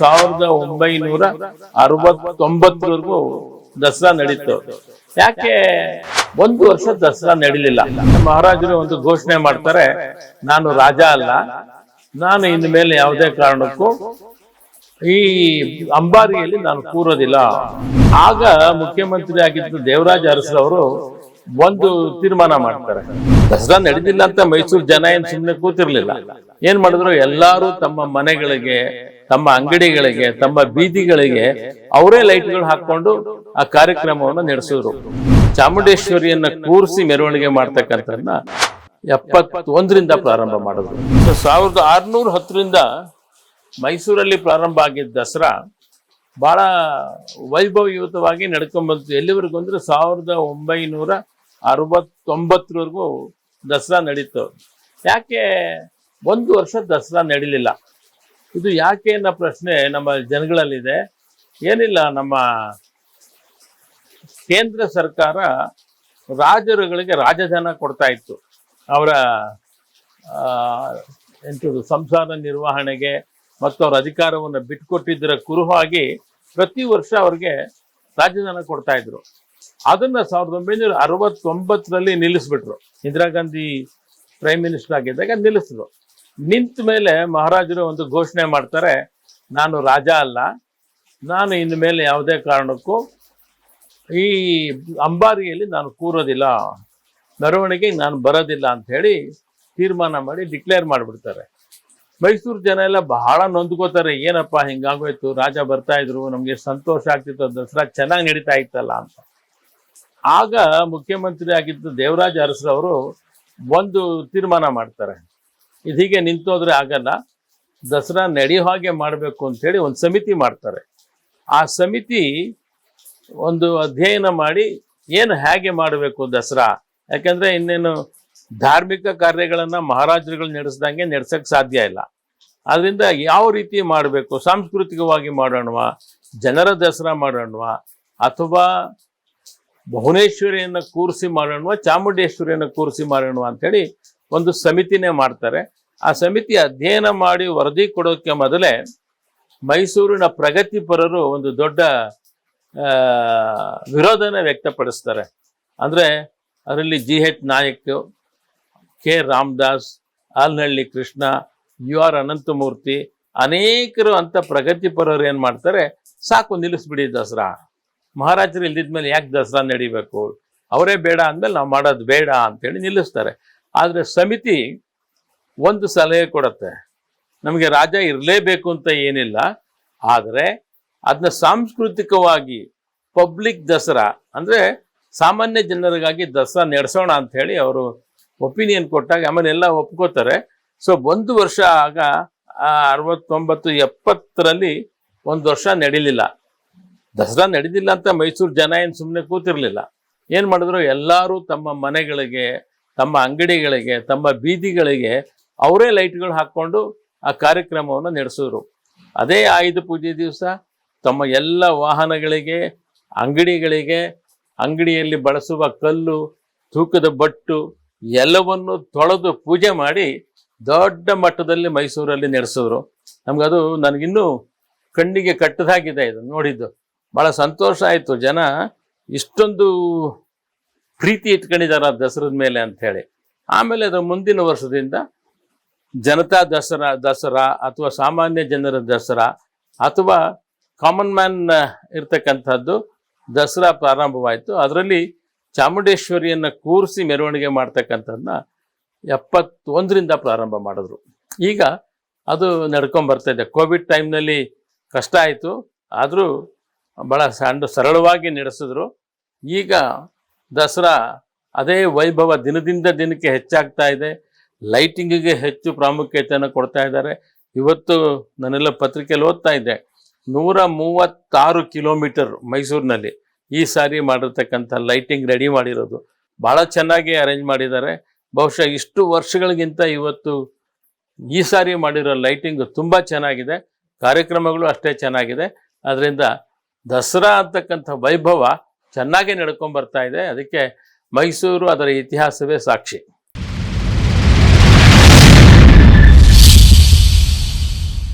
ಸಾವಿರದ ಒಂಬೈನೂರ ಅರವತ್ತೊಂಬತ್ತರವರೆಗೂ ದಸರಾ ನಡೀತು. ಯಾಕೆ? ಒಂದು ವರ್ಷ ದಸರಾ ನಡೀಲಿಲ್ಲ. ಮಹಾರಾಜರು ಒಂದು ಘೋಷಣೆ ಮಾಡ್ತಾರೆ, ನಾನು ರಾಜ ಅಲ್ಲ, ನಾನು ಇನ್ನು ಮೇಲೆ ಯಾವುದೇ ಕಾರಣಕ್ಕೂ ಈ ಅಂಬಾರಿಯಲ್ಲಿ ನಾನು ಕೂರೋದಿಲ್ಲ. ಆಗ ಮುಖ್ಯಮಂತ್ರಿ ಆಗಿದ್ದ ದೇವರಾಜ ಅರಸರವರು ಒಂದು ತೀರ್ಮಾನ ಮಾಡ್ತಾರೆ. ದಸರಾ ನಡೆದಿಲ್ಲ ಅಂತ ಮೈಸೂರು ಜನ ಏನ್ ಸುಮ್ಮನೆ ಕೂತಿರ್ಲಿಲ್ಲ. ಏನ್ ಮಾಡಿದ್ರು? ಎಲ್ಲಾರು ತಮ್ಮ ಮನೆಗಳಿಗೆ ತಮ್ಮ ಅಂಗಡಿಗಳಿಗೆ, ತಮ್ಮ ಬೀದಿಗಳಿಗೆ ಅವರೇ ಲೈಟ್ಗಳು ಹಾಕೊಂಡು ಆ ಕಾರ್ಯಕ್ರಮವನ್ನು ನಡೆಸಿದ್ರು ಚಾಮುಂಡೇಶ್ವರಿಯನ್ನ ಕೂರಿಸಿ ಮೆರವಣಿಗೆ ಮಾಡ್ತಕ್ಕಂಥದ್ದನ್ನ ಎಪ್ಪತ್ತೊಂದರಿಂದ ಪ್ರಾರಂಭ ಮಾಡಿದ್ರು. ಸೊ, ಸಾವಿರದ ಆರ್ನೂರ ಹತ್ತರಿಂದ ಮೈಸೂರಲ್ಲಿ ಪ್ರಾರಂಭ ಆಗಿದ್ದ ದಸರಾ ಬಹಳ ವೈಭವಯುತವಾಗಿ ನಡ್ಕೊಂಡ್ಬಂತು ಎಲ್ಲಿವರೆಗೂ ಅಂದ್ರೆ ಸಾವಿರದ ಒಂಬೈನೂರ ಅರವತ್ತೊಂಬತ್ತರವರೆಗೂ ದಸರಾ ನಡೀತು. ಯಾಕೆ ಒಂದು ವರ್ಷ ದಸರಾ ನಡೀಲಿಲ್ಲ? ಇದು ಯಾಕೆ ಅನ್ನೋ ಪ್ರಶ್ನೆ ನಮ್ಮ ಜನಗಳಲ್ಲಿದೆ. ಏನಿಲ್ಲ, ನಮ್ಮ ಕೇಂದ್ರ ಸರ್ಕಾರ ರಾಜರುಗಳಿಗೆ ರಾಜಧನ ಕೊಡ್ತಾ ಇತ್ತು. ಅವರ ಎಂಥದ್ದು ಸಂಸಾರ ನಿರ್ವಹಣೆಗೆ ಮತ್ತು ಅವರ ಅಧಿಕಾರವನ್ನು ಬಿಟ್ಟುಕೊಟ್ಟಿದ್ದರ ಕುರುಹಾಗಿ ಪ್ರತಿ ವರ್ಷ ಅವ್ರಿಗೆ ರಾಜಧನ ಕೊಡ್ತಾ ಇದ್ರು. ಅದನ್ನು ಸಾವಿರದ ಒಂಬೈನೂರ ಅರವತ್ತೊಂಬತ್ತರಲ್ಲಿ ನಿಲ್ಲಿಸ್ಬಿಟ್ರು. ಇಂದಿರಾ ಗಾಂಧಿ ಪ್ರೈಮ್ ಮಿನಿಸ್ಟರ್ ಆಗಿದ್ದಾಗ ನಿಲ್ಲಿಸಿದ್ರು ನಿಂತ ಮೇಲೆ ಮಹಾರಾಜರು ಒಂದು ಘೋಷಣೆ ಮಾಡ್ತಾರೆ, ನಾನು ರಾಜ ಅಲ್ಲ, ನಾನು ಇನ್ನು ಮೇಲೆ ಯಾವುದೇ ಕಾರಣಕ್ಕೂ ಈ ಅಂಬಾರಿಯಲ್ಲಿ ನಾನು ಕೂರೋದಿಲ್ಲ ಮೆರವಣಿಗೆಗೆ ನಾನು ಬರೋದಿಲ್ಲ ಅಂತ ಹೇಳಿ ತೀರ್ಮಾನ ಮಾಡಿ ಡಿಕ್ಲೇರ್ ಮಾಡಿಬಿಡ್ತಾರೆ. ಮೈಸೂರು ಜನ ಎಲ್ಲ ಬಹಳ ನೊಂದ್ಕೋತಾರೆ, ಏನಪ್ಪ ಹಿಂಗಾಗೋಯ್ತು, ರಾಜ ಬರ್ತಾ ಇದ್ರು, ನಮ್ಗೆ ಸಂತೋಷ ಆಗ್ತಿತ್ತು, ದಸರಾ ಚೆನ್ನಾಗಿ ನಡೀತಾ ಇತ್ತಲ್ಲ ಅಂತ. ಆಗ ಮುಖ್ಯಮಂತ್ರಿ ಆಗಿದ್ದ ದೇವರಾಜ ಅರಸರವರು ಒಂದು ತೀರ್ಮಾನ ಮಾಡ್ತಾರೆ. ಇದೀಗೆ ನಿಂತೋದ್ರೆ ಆಗಲ್ಲ. ದಸರಾ ನಡೆಯೋ ಹಾಗೆ ಮಾಡಬೇಕು ಅಂಥೇಳಿ ಒಂದು ಸಮಿತಿ ಮಾಡ್ತಾರೆ. ಆ ಸಮಿತಿ ಒಂದು ಅಧ್ಯಯನ ಮಾಡಿ ಏನು ಹೇಗೆ ಮಾಡಬೇಕು ದಸರಾ? ಯಾಕಂದರೆ ಇನ್ನೇನು ಧಾರ್ಮಿಕ ಕಾರ್ಯಗಳನ್ನು ಮಹಾರಾಜರುಗಳು ನಡೆಸ್ದಂಗೆ ನಡೆಸೋಕ್ಕೆ ಸಾಧ್ಯ ಇಲ್ಲ. ಆದ್ದರಿಂದ ಯಾವ ರೀತಿ ಮಾಡಬೇಕು? ಸಾಂಸ್ಕೃತಿಕವಾಗಿ ಮಾಡೋಣವಾ? ಜನರ ದಸರಾ ಮಾಡೋಣವಾ? ಅಥವಾ ಭುವನೇಶ್ವರಿಯನ್ನು ಕೂರಿಸಿ ಮಾಡೋಣವಾ? ಚಾಮುಂಡೇಶ್ವರಿಯನ್ನು ಕೂರಿಸಿ ಮಾಡೋಣವಾ ಅಂತೇಳಿ ಒಂದು ಸಮಿತಿನೇ ಮಾಡ್ತಾರೆ. ಆ ಸಮಿತಿ ಅಧ್ಯಯನ ಮಾಡಿ ವರದಿ ಕೊಡೋಕ್ಕೆ ಮೊದಲೇ ಮೈಸೂರಿನ ಪ್ರಗತಿಪರರು ಒಂದು ದೊಡ್ಡ ವಿರೋಧನ ವ್ಯಕ್ತಪಡಿಸ್ತಾರೆ. ಅಂದ್ರೆ ಅದರಲ್ಲಿ G H Nayak, K Ramdas, Alanahalli Krishna, U R Ananthamurthy ಅನೇಕರು ಅಂತ ಪ್ರಗತಿಪರರು ಏನು ಮಾಡ್ತಾರೆ? ಸಾಕು ನಿಲ್ಲಿಸ್ಬಿಡಿ ದಸರಾ. ಮಹಾರಾಜರು ಇಲ್ದಿದ್ಮೇಲೆ ಯಾಕೆ ದಸರಾ ನಡಿಬೇಕು? ಅವರೇ ಬೇಡ ಅಂದ್ಮೇಲೆ ನಾವು ಮಾಡೋದು ಬೇಡ ಅಂತೇಳಿ ನಿಲ್ಲಿಸ್ತಾರೆ. ಆದ್ರೆ ಸಮಿತಿ ಒಂದು ಸಲಹೆ ಕೊಡುತ್ತೆ. ನಮಗೆ ರಾಜ ಇರಲೇಬೇಕು ಅಂತ ಏನಿಲ್ಲ. ಆದರೆ ಅದನ್ನ ಸಾಂಸ್ಕೃತಿಕವಾಗಿ ಪಬ್ಲಿಕ್ ದಸರಾ, ಅಂದರೆ ಸಾಮಾನ್ಯ ಜನರಿಗಾಗಿ ದಸರಾ ನಡೆಸೋಣ ಅಂತ ಹೇಳಿ ಅವರು ಒಪಿನಿಯನ್ ಕೊಟ್ಟಾಗ ಆಮೇಲೆ ಎಲ್ಲ ಒಪ್ಕೋತಾರೆ. ಸೊ, ಒಂದು ವರ್ಷ ಆಗ ಅರವತ್ತೊಂಬತ್ತು, ಎಪ್ಪತ್ತರಲ್ಲಿ ಒಂದು ವರ್ಷ ನಡೀಲಿಲ್ಲ. ದಸರಾ ನಡೀಲಿಲ್ಲ ಅಂತ ಮೈಸೂರು ಜನ ಏನು ಸುಮ್ಮನೆ ಕೂತಿರ್ಲಿಲ್ಲ. ಏನು ಮಾಡಿದ್ರು? ಎಲ್ಲರೂ ತಮ್ಮ ಮನೆಗಳಿಗೆ ತಮ್ಮ ಅಂಗಡಿಗಳಿಗೆ, ತಮ್ಮ ಬೀದಿಗಳಿಗೆ ಅವರೇ ಲೈಟ್ಗಳು ಹಾಕೊಂಡು ಆ ಕಾರ್ಯಕ್ರಮವನ್ನು ನಡೆಸಿದ್ರು ಅದೇ ಆಯುಧ ಪೂಜೆ ದಿವಸ ತಮ್ಮ ಎಲ್ಲ ವಾಹನಗಳಿಗೆ, ಅಂಗಡಿಗಳಿಗೆ, ಅಂಗಡಿಯಲ್ಲಿ ಬಳಸುವ ಕಲ್ಲು, ತೂಕದ ಬಟ್ಟು ಎಲ್ಲವನ್ನು ತೊಳೆದು ಪೂಜೆ ಮಾಡಿ ದೊಡ್ಡ ಮಟ್ಟದಲ್ಲಿ ಮೈಸೂರಲ್ಲಿ ನಡೆಸಿದ್ರು ನಮ್ಗದು ನನಗಿನ್ನೂ ಕಣ್ಣಿಗೆ ಕಟ್ಟದಾಗಿದೆ ಇದು ನೋಡಿದ್ದು. ಭಾಳ ಸಂತೋಷ ಆಯಿತು. ಜನ ಇಷ್ಟೊಂದು ಪ್ರೀತಿ ಇಟ್ಕೊಂಡಿದ್ದಾರೆ ಆ ದಸರದ ಮೇಲೆ ಅಂತ ಹೇಳಿ. ಆಮೇಲೆ ಅದು ಮುಂದಿನ ವರ್ಷದಿಂದ ಜನತಾ ದಸರಾ ದಸರಾ ಅಥವಾ ಸಾಮಾನ್ಯ ಜನರ ದಸರಾ ಅಥವಾ ಕಾಮನ್ ಮ್ಯಾನ್ ಇರ್ತಕ್ಕಂಥದ್ದು ದಸರಾ ಪ್ರಾರಂಭವಾಯಿತು. ಅದರಲ್ಲಿ ಚಾಮುಂಡೇಶ್ವರಿಯನ್ನು ಕೂರಿಸಿ ಮೆರವಣಿಗೆ ಮಾಡ್ತಕ್ಕಂಥದ್ದನ್ನ ಎಪ್ಪತ್ತೊಂದರಿಂದ ಪ್ರಾರಂಭ ಮಾಡಿದ್ರು. ಈಗ ಅದು ನಡ್ಕೊಂಬರ್ತಾಯಿದೆ ಕೋವಿಡ್ ಟೈಮ್ನಲ್ಲಿ ಕಷ್ಟ ಆಯಿತು. ಆದರೂ ಭಾಳ ಸಣ್ಣ ಸರಳವಾಗಿ ನಡೆಸಿದ್ರು. ಈಗ ದಸರಾ ಅದೇ ವೈಭವ ದಿನದಿಂದ ದಿನಕ್ಕೆ ಹೆಚ್ಚಾಗ್ತಾ ಇದೆ. ಲೈಟಿಂಗಿಗೆ ಹೆಚ್ಚು ಪ್ರಾಮುಖ್ಯತೆಯನ್ನು ಕೊಡ್ತಾ ಇದ್ದಾರೆ. ಇವತ್ತು ನಾನೆಲ್ಲ ಪತ್ರಿಕೆಯಲ್ಲಿ ಓದ್ತಾ ಇದ್ದೆ. ನೂರ ಮೂವತ್ತಾರು ಕಿಲೋಮೀಟರ್ ಮೈಸೂರಿನಲ್ಲಿ ಈ ಸಾರಿ ಮಾಡಿರ್ತಕ್ಕಂಥ ಲೈಟಿಂಗ್ ರೆಡಿ ಮಾಡಿರೋದು. ಭಾಳ ಚೆನ್ನಾಗಿ ಅರೇಂಜ್ ಮಾಡಿದ್ದಾರೆ. ಬಹುಶಃ ಇಷ್ಟು ವರ್ಷಗಳಿಗಿಂತ ಇವತ್ತು ಈ ಸಾರಿ ಮಾಡಿರೋ ಲೈಟಿಂಗ್ ತುಂಬ ಚೆನ್ನಾಗಿದೆ. ಕಾರ್ಯಕ್ರಮಗಳು ಅಷ್ಟೇ ಚೆನ್ನಾಗಿದೆ. ಅದರಿಂದ ದಸರಾ ಅಂತಕ್ಕಂಥ ವೈಭವ ಚೆನ್ನಾಗಿ ನಡ್ಕೊಂಡು ಬರ್ತಾ ಇದೆ. ಅದಕ್ಕೆ ಮೈಸೂರು ಅದರ ಇತಿಹಾಸವೇ ಸಾಕ್ಷಿ.